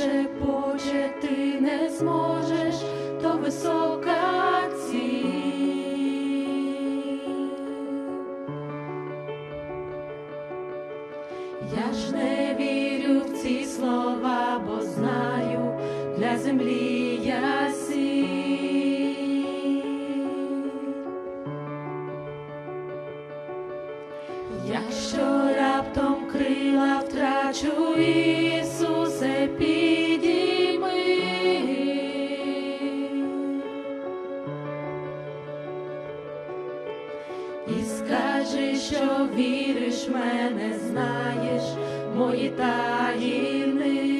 смирніше ти не зможеш, то висока ціль. Я ж не вірю в ці слова, бо знаю, для землі я сіль. Якщо раптом крила втрачу, Ісусе, І скажи, що віриш мене, знаєш мої таїни.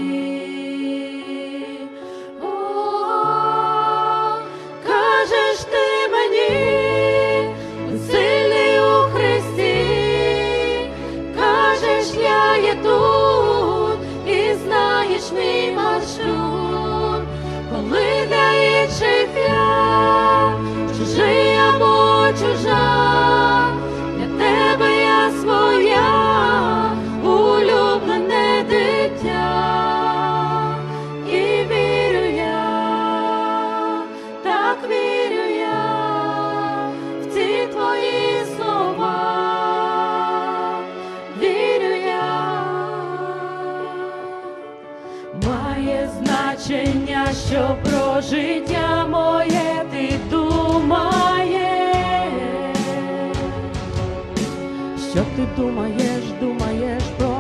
Мій маршрут, коли я чужий або чужа, значення, що про життя моє ти думаєш. Що ти думаєш, думаєш про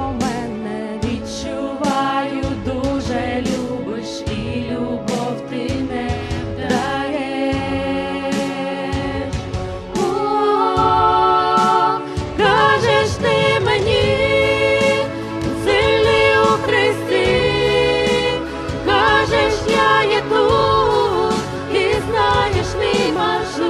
знаєш мій маршрут,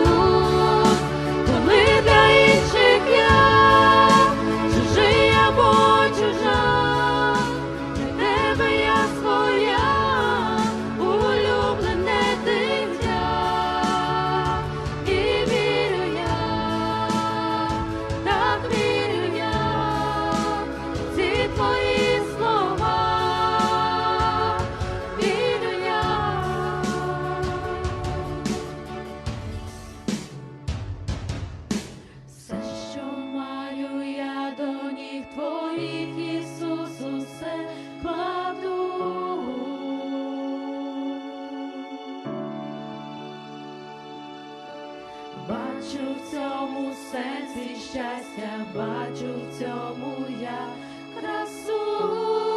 бачу в цьому сенсі щастя, бачу в цьому я красу.